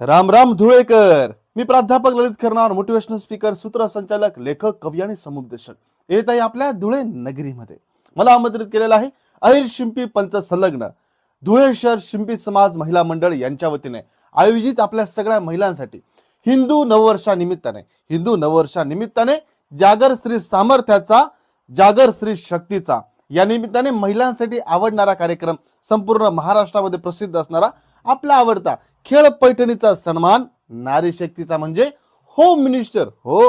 राम राम धुळेकर. मी प्राध्यापक ललित Kharnar motivational speaker सूत्रसंचालक लेखक कवी आणि समुपदेशक. येत आहे आपल्या धुळे नगरीमध्ये मला आमंत्रित केलेलं आहे अहिर शिंपी पंच संलग्न धुळे शहर शिंपी समाज महिला मंडळ यांच्या वतीने आयोजित आपल्या सगळ्या महिलांसाठी हिंदू नववर्षानिमित्ताने हिंदू नववर्षानिमित्ताने जागर श्री सामर्थ्याचा जागर श्री शक्तीचा या निमित्ताने महिलांसाठी आवडणारा कार्यक्रम संपूर्ण महाराष्ट्रामध्ये प्रसिद्ध असणारा आपला आवडता खेळ पैठणीचा सन्मान नारी शक्तीचा म्हणजे होम मिनिस्टर हो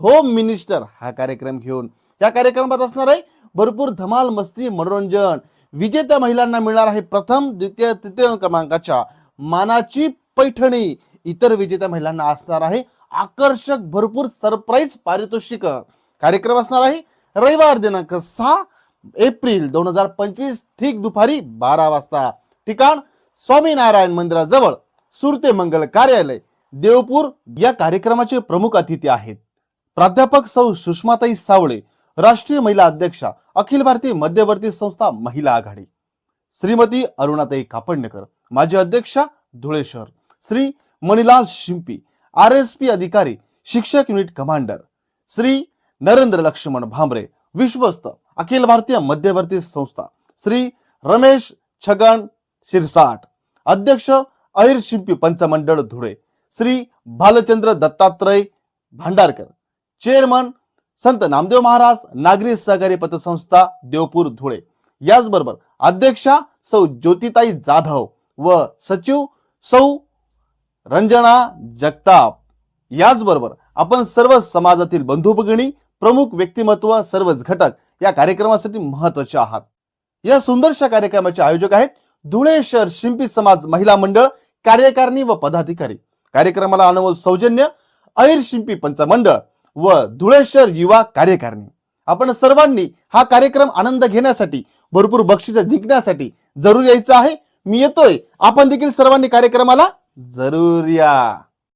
होम मिनिस्टर हा कार्यक्रम घेऊन या कार्यक्रमात असणार आहे भरपूर धमाल मस्ती मनोरंजन विजेत्या महिलांना मिळणार आहे प्रथम द्वितीय तृतीय क्रमांकाच्या मानाची पैठणी. इतर विजेत्या महिलांना असणार आहे आकर्षक भरपूर सरप्राईज पारितोषिक. कार्यक्रम असणार आहे रविवार दिनांक सहा एप्रिल दोन हजार पंचवीस ठीक दुपारी बारा वाजता. ठिकाण स्वामीनारायण मंदिराजवळ सुरते मंगल कार्यालय देवपूर या कार्यक्रमाचे प्रमुख अतिथी आहेत. प्राध्यापक सौ सुषमाताई सावळे राष्ट्रीय महिला अध्यक्षा अखिल भारतीय मध्यवर्ती संस्था महिला आघाडी. श्रीमती अरुणाताई कापडणेकर माजी अध्यक्षा धुळे शहर Shri Manilal Shimpi R S P अधिकारी शिक्षक युनिट कमांडर. श्री नरेंद्र लक्ष्मण भांबरे विश्वस्त अखिल भारतीय मध्यवर्ती संस्था श्री रमेश छगन शिरसाट अध्यक्ष अहिर शिंपी पंचमंडळ धुळे श्री भालचंद्र दत्तात्रय भांडारकर चेअरमन संत नामदेव महाराज नागरी सहकारी पतसंस्था देवपूर धुळे. याचबरोबर अध्यक्षा सौ ज्योतिताई जाधव व सचिव सौ रंजना जगताप. याचबरोबर आपण सर्व समाजातील बंधू भगिनी प्रमुख व्यक्तिमत्व सर्वच घटक या कार्यक्रमासाठी महत्त्वाचे आहात. या सुंदरशा कार्यक्रमाचे आयोजक आहेत धुळे शहर शिंपी समाज महिला मंडळ कार्यकारिणी व पदाधिकारी. कार्यक्रमाला अनमोल सौजन्य अहिर शिंपी पंचमंडळ व धुळे शहर युवा कार्यकारिणी. आपण सर्वांनी हा कार्यक्रम आनंद घेण्यासाठी भरपूर बक्षीस जिंकण्यासाठी जरूर यायचं आहे. मी येतोय. आपण देखील सर्वांनी कार्यक्रमाला जरूर या.